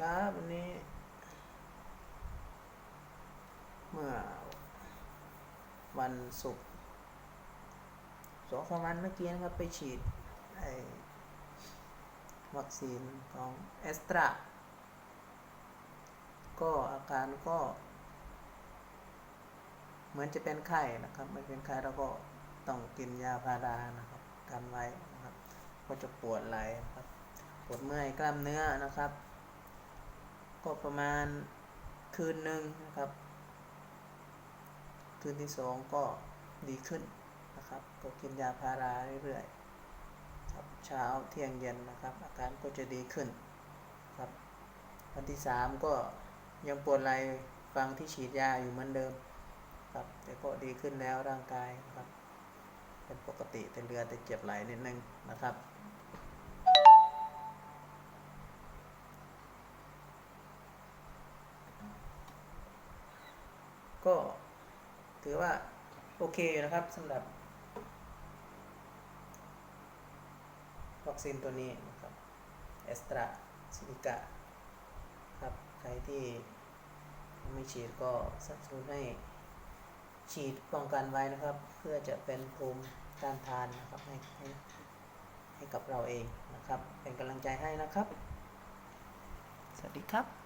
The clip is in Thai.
ครับวันนี้ เมื่อวันศุกร์สองสามวันเมื่อกี้นะครับ ไปฉีดไอวัคซีนของแอสตราก็อาการก็ เหมือนจะเป็นไข้นะครับไม่เป็นไข้แล้วก็ต้องกินยาพารานะครับกันไว้นะครับ ก็จะปวดไหล่นะครับปวดเมื่อยกล้ามเนื้อนะครับ ก็ประมาณคืนหนึ่งนะครับ คืนที่สองก็ดีขึ้นนะครับ ก็กินยาพาราเรื่อยๆครับเช้าเที่ยงเย็นนะครับ อาการก็จะดีขึ้นครับ วันที่สามก็ยังปวดไหล่ฟังที่ฉีดยาอยู่เหมือนเดิมครับแต่ก็ดีขึ้นแล้วร่างกายครับ เป็นปกติแต่เรือแต่เจ็บไหล่นิดนึงนะครับ ก็ถือว่า โอเคนะครับสำหรับ วัคซีนตัวนี้นะครับเอสตราซิลิกาครับใครที่ไม่ฉีดก็สักสูนให้ฉีดป้องกันไว้นะครับ เพื่อจะเป็นภูมิต้านทานนะครับให้ให้ให้กับเราเองนะครับ เป็นกำลังใจให้นะครับ สวัสดีครับ